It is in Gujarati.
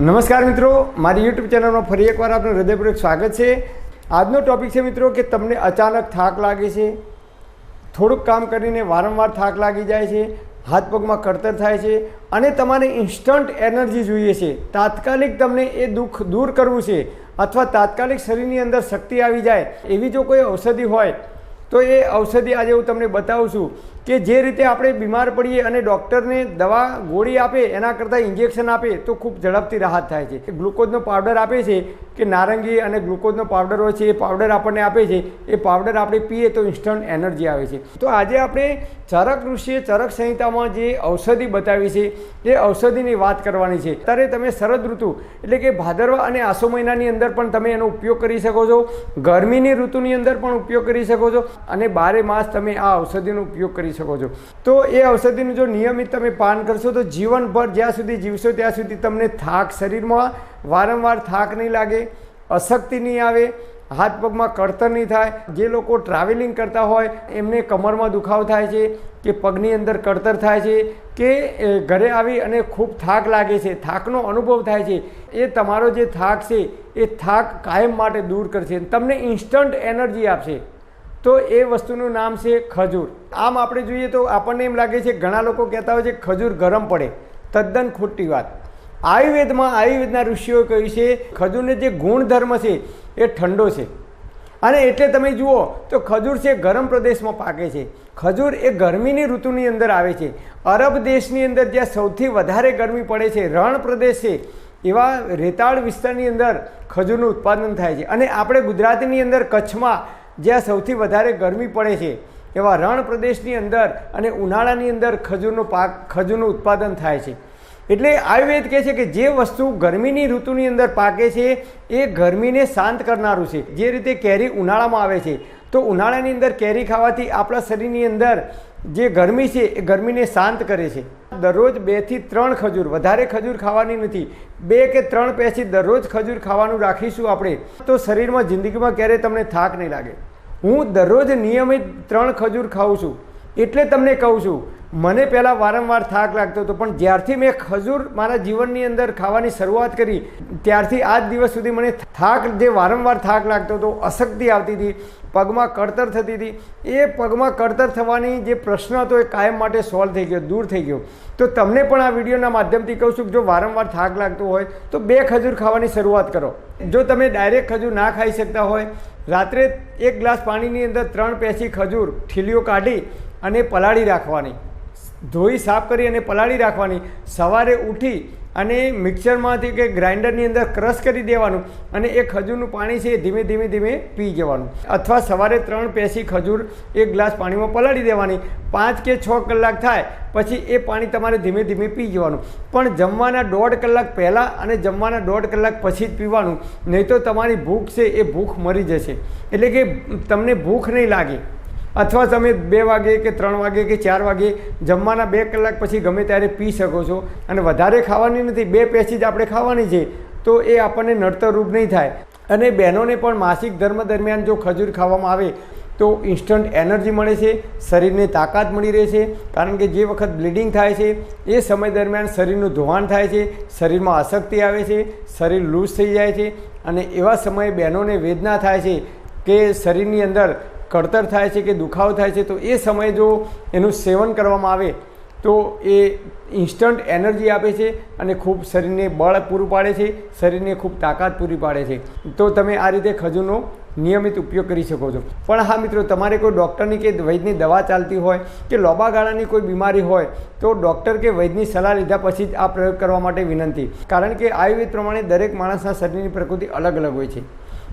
નમસ્કાર મિત્રો, મારી યુટ્યુબ ચેનલમાં ફરી એકવાર આપનું હૃદયપૂર્વક સ્વાગત છે. આજનો ટોપિક છે મિત્રો કે તમને અચાનક થાક લાગે છે. થોડુંક કામ કરીને વારંવાર થાક લાગી જાય છે, હાથ પગમાં કળતર થાય છે અને તમારે ઇન્સ્ટન્ટ એનર્જી જોઈએ છે. તાત્કાલિક તમને એ દુઃખ દૂર કરવું છે અથવા તાત્કાલિક શરીરની અંદર શક્તિ આવી જાય એવી જો કોઈ ઔષધિ હોય, તો એ ઔષધિ આજે હું તમને બતાવું છું. કે જે રીતે આપણે બીમાર પડીએ અને ડૉક્ટરને દવા ગોળી આપે, એના કરતાં ઇન્જેક્શન આપે, તો ખૂબ ઝડપથી રાહત થાય છે. ગ્લુકોઝનો પાવડર આપે છે, કે નારંગી અને ગ્લુકોઝનો પાવડર હોય છે, એ પાવડર આપણને આપે છે, એ પાવડર આપણે પીએ તો ઇન્સ્ટન્ટ એનર્જી આવે છે. તો આજે આપણે ચરક ઋષિએ ચરક સંહિતામાં જે ઔષધિ બતાવી છે, એ ઔષધિની વાત કરવાની છે. ત્યારે તમે શરદ ઋતુ, એટલે કે ભાદરવા અને આસો મહિનાની અંદર પણ તમે એનો ઉપયોગ કરી શકો છો. ગરમીની ઋતુની અંદર પણ ઉપયોગ કરી શકો છો. અને બારે માસ તમે આ ઔષધિનો ઉપયોગ કરી શકો છો. તો એ ઔષધિનું જો નિયમિત તમે પાન કરશો તો જીવનભર જ્યાં સુધી જીવશો ત્યાં સુધી તમને થાક શરીરમાં વારંવાર થાક નહીં લાગે, અશક્તિ નહીં આવે, હાથ પગમાં કળતર નહીં થાય. જે લોકો ટ્રાવેલિંગ કરતા હોય, એમને કમરમાં દુખાવો થાય છે, કે પગની અંદર કળતર થાય છે, કે ઘરે આવી અને ખૂબ થાક લાગે છે, થાકનો અનુભવ થાય છે, એ તમારો જે થાક છે, એ થાક કાયમ માટે દૂર કરશે તમને ઇન્સ્ટન્ટ એનર્જી આપશે. તો એ વસ્તુનું નામ છે ખજૂર. આમ આપણે જોઈએ તો આપણને એમ લાગે છે, ઘણા લોકો કહેતા હોય છે, ખજૂર ગરમ પડે. તદ્દન ખોટી વાત. આયુર્વેદમાં આયુર્વેદના ઋષિઓએ કહ્યું છે, ખજૂરને જે ગુણધર્મ છે, એ ઠંડો છે. અને એટલે તમે જુઓ, તો ખજૂર છે ગરમ પ્રદેશમાં પાકે છે. ખજૂર એ ગરમીની ઋતુની અંદર આવે છે. અરબ દેશની અંદર જ્યાં સૌથી વધારે ગરમી પડે છે, રણ પ્રદેશ છે, એવા રેતાળ વિસ્તારની અંદર ખજૂરનું ઉત્પાદન થાય છે. અને આપણે ગુજરાતની અંદર કચ્છમાં જ્યાં સૌથી વધારે ગરમી પડે છે, એવા રણ પ્રદેશની અંદર અને ઉનાળાની અંદર ખજૂરનો પાક, ખજૂરનું ઉત્પાદન થાય છે. એટલે આયુર્વેદ કહે છે કે જે વસ્તુ ગરમીની ઋતુની અંદર પાકે છે, એ ગરમીને શાંત કરનારું છે. જે રીતે કેરી ઉનાળામાં આવે છે, તો ઉનાળાની અંદર કેરી ખાવાથી આપણા શરીરની અંદર જે ગરમી છે, એ ગરમીને શાંત કરે છે. દરરોજ બેથી ત્રણ ખજૂર, વધારે ખજૂર ખાવાની નથી. બે કે ત્રણ પેસી દરરોજ ખજૂર ખાવાનું રાખીશું આપણે, તો શરીરમાં જિંદગીમાં ક્યારેય તમને થાક નહીં લાગે. હું દરરોજ નિયમિત ત્રણ ખજૂર ખાઉં છું. એટલે તમને કહું છું, મને પહેલાં વારંવાર થાક લાગતો હતો, પણ જ્યારથી મેં ખજૂર મારા જીવનની અંદર ખાવાની શરૂઆત કરી, ત્યારથી આજ દિવસ સુધી મને થાક, જે વારંવાર થાક લાગતો હતો, અશક્તિ આવતી હતી, પગમાં કળતર થતી હતી. એ પગમાં કળતર થવાની જે પ્રશ્ન હતો એ કાયમ માટે સોલ્વ થઈ ગયો, દૂર થઈ ગયો. તો તમને પણ આ વિડીયોના માધ્યમથી કહું છું કે જો વારંવાર થાક લાગતો હોય, તો બે ખજૂર ખાવાની શરૂઆત કરો. જો તમે ડાયરેક્ટ ખજૂર ના ખાઈ શકતા હોય, રાત્રે એક ગ્લાસ પાણીની અંદર ત્રણ પેસી ખજૂર ઠીલીઓ કાઢી અને પલાળી રાખવાની. ધોઈ સાફ કરી અને પલાળી રાખવાની. સવારે ઉઠી અને મિક્સરમાંથી કે ગ્રાઇન્ડરની અંદર ક્રશ કરી દેવાનું અને એ ખજૂરનું પાણી છે એ ધીમે ધીમે ધીમે પી જવાનું. અથવા સવારે ત્રણ પેસી ખજૂર એક ગ્લાસ પાણીમાં પલાળી દેવાની. પાંચ કે છ કલાક થાય પછી એ પાણી તમારે ધીમે ધીમે પી જવાનું. પણ જમવાના દોઢ કલાક પહેલાં અને જમવાના દોઢ કલાક પછી જ પીવાનું. નહીં તો તમારી ભૂખ છે એ ભૂખ મરી જશે. એટલે કે તમને ભૂખ નહીં લાગે. અથવા તમે બે વાગે કે ત્રણ વાગે કે ચાર વાગે જમવાના બે કલાક પછી ગમે ત્યારે પી શકો છો. અને વધારે ખાવાની નથી, બે પેસી જ આપણે ખાવાની છે, તો એ આપણને નડતરરૂપ નહીં થાય. અને બહેનોને પણ માસિક ધર્મ દરમિયાન જો ખજૂર ખાવામાં આવે, તો ઇન્સ્ટન્ટ એનર્જી મળે છે, શરીરને તાકાત મળી રહે છે. કારણ કે જે વખત બ્લીડિંગ થાય છે, એ સમય દરમિયાન શરીરનું ધોવાણ થાય છે, શરીરમાં અશક્તિ આવે છે, શરીર લૂઝ થઈ જાય છે. અને એવા સમયે બહેનોને વેદના થાય છે કે શરીરની અંદર કળતર થાય છે કે દુખાવો થાય છે, તો એ સમયે જો એનું સેવન કરવામાં આવે, તો એ ઇન્સ્ટન્ટ એનર્જી આપે છે અને ખૂબ શરીરને બળ પૂરું પાડે છે, શરીરને ખૂબ તાકાત પૂરી પાડે છે. તો તમે આ રીતે ખજૂરનો નિયમિત ઉપયોગ કરી શકો છો. પણ હા મિત્રો, તમારે કોઈ ડૉક્ટરની કે વૈદની દવા ચાલતી હોય કે લોબા ગાળાની કોઈ બીમારી હોય, તો ડૉક્ટર કે વૈદની સલાહ લીધા પછી જ આ પ્રયોગ કરવા માટે વિનંતી. કારણ કે આયુર્વેદ પ્રમાણે દરેક માણસના શરીરની પ્રકૃતિ અલગ અલગ હોય છે.